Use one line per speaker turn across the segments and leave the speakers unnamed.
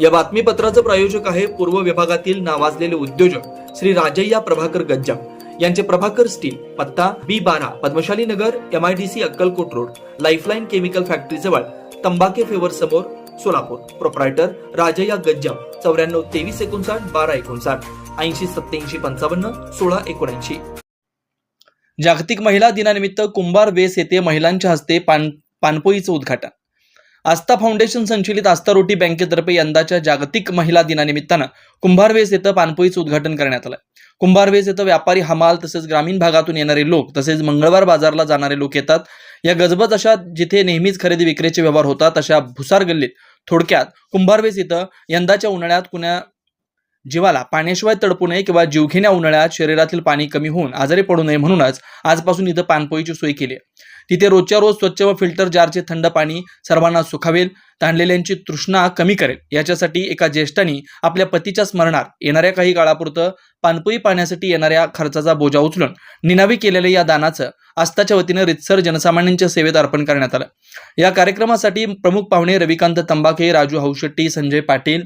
या बातमीपत्राचं प्रायोजक आहे पूर्व विभागातील नावाजलेले उद्योजक श्री राजय्या प्रभाकर गज्जा यांचे प्रभाकर स्टील पत्ता बी बारा Padmashali Nagar M I D C Akkalkot road lifeline chemical factory जवळ तंबाके फेवर समोर सोलापूर. प्रोप्रायटर राजय्या गज्जा चौऱ्याण्णव तेवीस एकोणसाठ बारा एकोणसाठ ऐंशी सत्याऐंशी पंचावन्न सोळा एकोणऐंशी. जागतिक महिला दिनानिमित्त कुंभार वेस येथे महिलांच्या हस्ते पान पानपोईचं उद्घाटन. आस्था फाउंडेशन संचलित आस्था रोटी बँकेतर्फे यंदाच्या जागतिक महिला दिनानिमित्तानं कुंभारवेस येथं पानपोईचं उद्घाटन करण्यात आलं. कुंभारवेस येथं व्यापारी हमाल तसेच ग्रामीण भागातून येणारे लोक तसेच मंगळवार बाजारला जाणारे लोक येतात. या गजबज अशा जिथे नेहमीच खरेदी विक्रीचे व्यवहार होतात अशा भुसार गल्लीत थोडक्यात कुंभारवेस इथं यंदाच्या उन्हाळ्यात कुण्या जीवाला पाण्याशिवाय तडपू नये किंवा जीवघेण्या उन्हाळ्यात शरीरातील पाणी कमी होऊन आजारी पडू नये म्हणूनच आजपासून इथं पाणपोईची सोय केली आहे. तिथे रोजच्या रोज स्वच्छ व फिल्टर जारचे थंड पाणी सर्वांना सुखावेल ताणलेल्यांची तृष्णा कमी करेल. याच्यासाठी एका ज्येष्ठांनी आपल्या पतीच्या स्मरणात येणाऱ्या काही काळापुरतं पानपोई पाण्यासाठी येणाऱ्या खर्चाचा बोजा उचलून निनावी केलेल्या या दानाचं आस्थाच्या वतीनं रितसर जनसामान्यांच्या सेवेत अर्पण करण्यात आलं. या कार्यक्रमासाठी प्रमुख पाहुणे रविकांत तंबाखे राजू हौशेट्टी संजय पाटील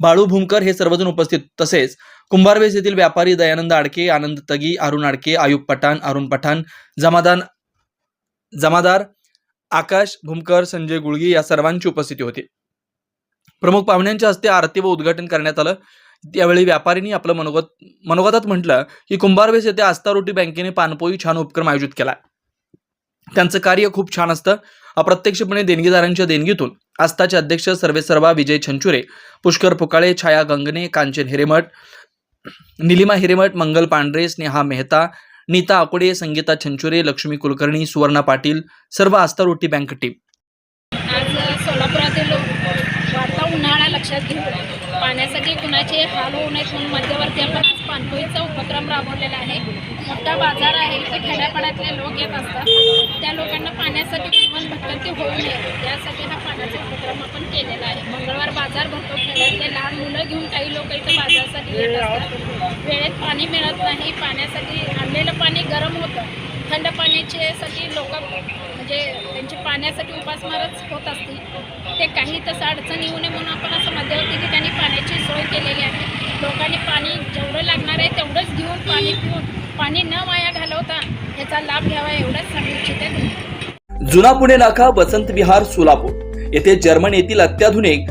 बाळू भूमकर हे सर्वजण उपस्थित. तसेच कुंभारवेस येथील व्यापारी दयानंद आडके आनंद तगी अरुण आडके आयुब पठाण अरुण पठाण जमादान जमादार आकाश भूमकर संजय गुळगी या सर्वांची उपस्थिती होती. प्रमुख पाहुण्यांच्या हस्ते आरती व उद्घाटन करण्यात आलं. त्यावेळी व्यापारींनी आपलं मनोगत मनोगतात म्हटलं की कुंभारवेस येथे आस्था रोटी बँकेने पानपोई छान उपक्रम आयोजित केला. त्यांचं कार्य खूप छान असतं. अप्रत्यक्षपणे देणगीदारांच्या देणगीतून. आस्थाचे अध्यक्ष सर्वेसर्वा विजय छंचुरे पुष्कर पुकाळे छाया गंगणे कांचन हिरेमठ निलिमा हिरेमठ मंगल पांढरे स्नेहा मेहता नीता आकोडे संगीता छंचुरे लक्ष्मी कुलकर्णी सुवर्णा पाटील सर्व आस्था रोटी बँक टीम.
आज सोलापुरातील उन्हाळा लक्षात घेऊन. पाण्यासाठी कुणाचे हाल होऊ नयेत म्हणून मध्यवर्ती आपण आज पाणपोईचा उपक्रम राबवलेला आहे. मोठा बाजार आहे इथे खेड्यापाड्यातले लोक येत असतात. त्या लोकांना पाण्यासाठी किंवा भटकंती होऊ नये यासाठी हा पाण्याचा उपक्रम आपण केलेला आहे. मंगळवार बाजार भरतो खेड्यातले लहान मुलं घेऊन काही लोक इथं बाजारासाठी येत असतात. वेळेत पाणी मिळत नाही पाण्यासाठी आणलेलं पाणी गरम होतं. थंड पाण्याच्यासाठी लोक म्हणजे त्यांची पाण्यासाठी उपासमारच होत असतील. ते काही तसं अडचण येऊ नये म्हणून आपण असं मध्यवर्ती ठिकाणी पाण्याची सोय केलेली आहे. लोकांनी पाणी जेवढं लागणार आहे तेवढंच घेऊन पाणी पिऊन पाणी न वाया घालवता याचा लाभ घ्यावा एवढंच सांगू इच्छिते
जुना पुणे नाका वसंत विहार सोलापूर. येथे जर्मन येथील अत्याधुनिक